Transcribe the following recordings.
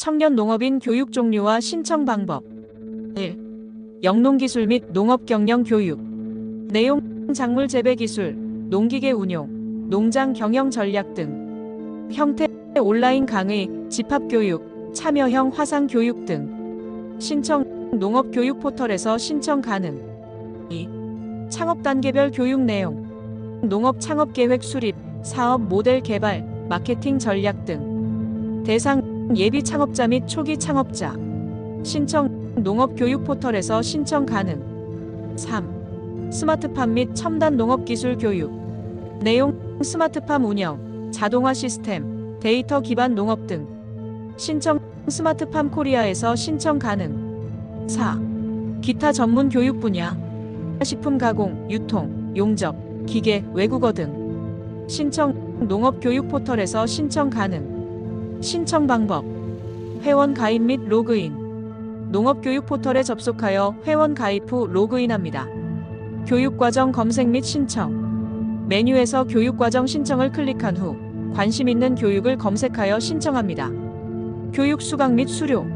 청년 농업인 교육 종류와 신청 방법. 1. 영농기술 및 농업경영 교육. 내용 작물 재배 기술, 농기계 운용, 농장 경영 전략 등. 형태 온라인 강의, 집합교육, 참여형 화상 교육 등. 신청 농업교육 포털에서 신청 가능. 2. 창업 단계별 교육 내용. 농업 창업 계획 수립, 사업 모델 개발, 마케팅 전략 등. 대상 예비 창업자 및 초기 창업자. 신청 농업 교육 포털에서 신청 가능. 3. 스마트팜 및 첨단 농업 기술 교육. 내용 스마트팜 운영, 자동화 시스템, 데이터 기반 농업 등. 신청 스마트팜 코리아에서 신청 가능. 4. 기타 전문 교육 분야. 식품 가공, 유통, 용접, 기계, 외국어 등. 신청 농업 교육 포털에서 신청 가능 신청 방법 회원 가입 및 로그인 농업 교육 포털에 접속하여 회원 가입 후 로그인합니다. 교육과정 검색 및 신청 메뉴에서 교육과정 신청을 클릭한 후 관심 있는 교육을 검색하여 신청합니다. 교육 수강 및 수료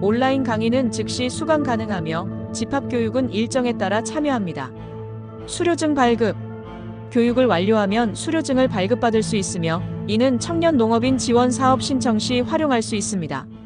온라인 강의는 즉시 수강 가능하며 집합교육은 일정에 따라 참여합니다. 수료증 발급 교육을 완료하면 수료증을 발급받을 수 있으며 이는 청년 농업인 지원 사업 신청 시 활용할 수 있습니다.